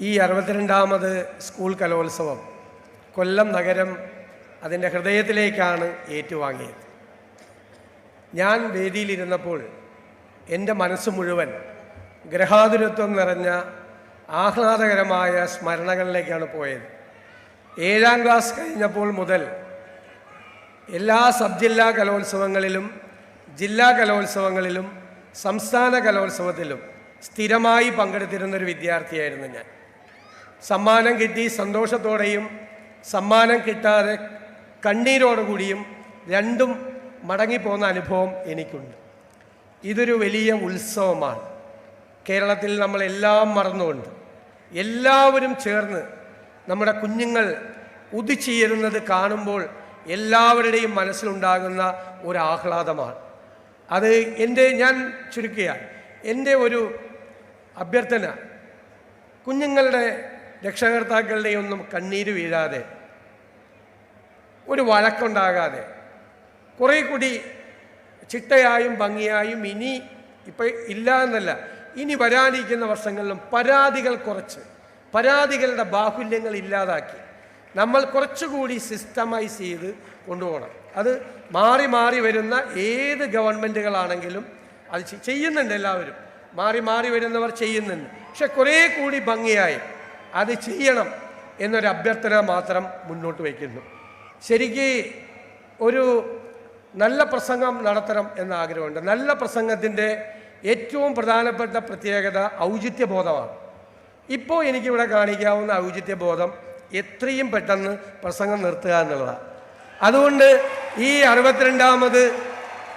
ഈ അറുപത്തിരണ്ടാമത് സ്കൂൾ കലോത്സവം കൊല്ലം നഗരം അതിന്റെ ഹൃദയത്തിലേക്കാണ് ഏറ്റുവാങ്ങിയത്. ഞാൻ വേദിയിലിരുന്നപ്പോൾ എന്റെ മനസ്സ് മുഴുവൻ ഗ്രഹാതുരത്വം നിറഞ്ഞ ആഹ്ലാദകരമായ സ്മരണകളിലേക്കാണ് പോയത്. ഏഴാം ക്ലാസ് കഴിഞ്ഞപ്പോൾ മുതൽ എല്ലാ സബ് ജില്ലാ കലോത്സവങ്ങളിലും ജില്ലാ കലോത്സവങ്ങളിലും സംസ്ഥാന കലോത്സവത്തിലും സ്ഥിരമായി പങ്കെടുത്തിരുന്നൊരു വിദ്യാർത്ഥിയായിരുന്നു ഞാൻ. സമ്മാനം കിട്ടി സന്തോഷത്തോടെയും സമ്മാനം കിട്ടാതെ കണ്ണീരോടുകൂടിയും രണ്ടും മടങ്ങിപ്പോകുന്ന അനുഭവം എനിക്കുണ്ട്. ഇതൊരു വലിയ ഉത്സവമാണ്. കേരളത്തിൽ നമ്മളെല്ലാം മറന്നുകൊണ്ട് എല്ലാവരും ചേർന്ന് നമ്മുടെ കുഞ്ഞുങ്ങൾ ഉദിച്ചുയരുന്നത് കാണുമ്പോൾ എല്ലാവരുടെയും മനസ്സിലുണ്ടാകുന്ന ഒരു ആഹ്ലാദമാണ് അത് എന്റെ ഞാൻ ചുരുക്കുക എന്റെ ഒരു അഭ്യർത്ഥന കുഞ്ഞുങ്ങളുടെ രക്ഷകർത്താക്കളുടെയും ഒന്നും കണ്ണീര് വീഴാതെ ഒരു വഴക്കുണ്ടാകാതെ കുറേ കൂടി ചിട്ടയായും ഭംഗിയായും ഇനി ഇപ്പം ഇല്ല എന്നല്ല ഇനി വരാനിരിക്കുന്ന വർഷങ്ങളിലും പരാതികൾ കുറച്ച് പരാതികളുടെ ബാഹുല്യങ്ങൾ ഇല്ലാതാക്കി നമ്മൾ കുറച്ചുകൂടി സിസ്റ്റമൈസ് ചെയ്ത് കൊണ്ടുപോകണം. അത് മാറി മാറി വരുന്ന ഏത് ഗവൺമെന്റുകളാണെങ്കിലും അത് ചെയ്യുന്നുണ്ട് എല്ലാവരും. മാറി മാറി വരുന്നവർ ചെയ്യുന്നുണ്ട്. പക്ഷെ കുറേ കൂടി ഭംഗിയായി അത് ചെയ്യണം എന്നൊരു അഭ്യർത്ഥന മാത്രം മുന്നോട്ട് വയ്ക്കുന്നു. ശരിക്ക് ഒരു നല്ല പ്രസംഗം നടത്തണം എന്ന ആഗ്രഹമുണ്ട്. നല്ല പ്രസംഗത്തിന്റെ ഏറ്റവും പ്രധാനപ്പെട്ട പ്രത്യേകത ഔചിത്യബോധമാണ്. ഇപ്പോൾ എനിക്കിവിടെ കാണിക്കാവുന്ന ഔചിത്യബോധം എത്രയും പെട്ടെന്ന് പ്രസംഗം നിർത്തുക എന്നുള്ളതാണ് അതുകൊണ്ട് ഈ അറുപത്തിരണ്ടാമത്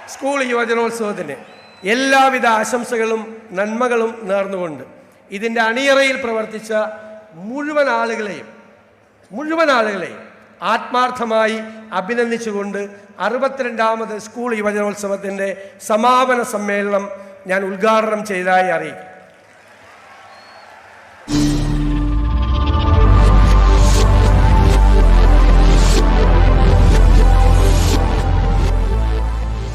സ്കൂൾ യുവജനോത്സവത്തിന് എല്ലാവിധ ആശംസകളും നന്മകളും നേർന്നുകൊണ്ട് ഇതിന്റെ അണിയറയിൽ പ്രവർത്തിച്ച മുഴുവൻ ആളുകളെയും മുഴുവൻ ആളുകളെയും ആത്മാർത്ഥമായി അഭിനന്ദിച്ചുകൊണ്ട് അറുപത്തിരണ്ടാമത് സ്കൂൾ യുവജനോത്സവത്തിന്റെ സമാപന സമ്മേളനം ഞാൻ ഉദ്ഘാടനം ചെയ്തതായി അറിയിക്കും.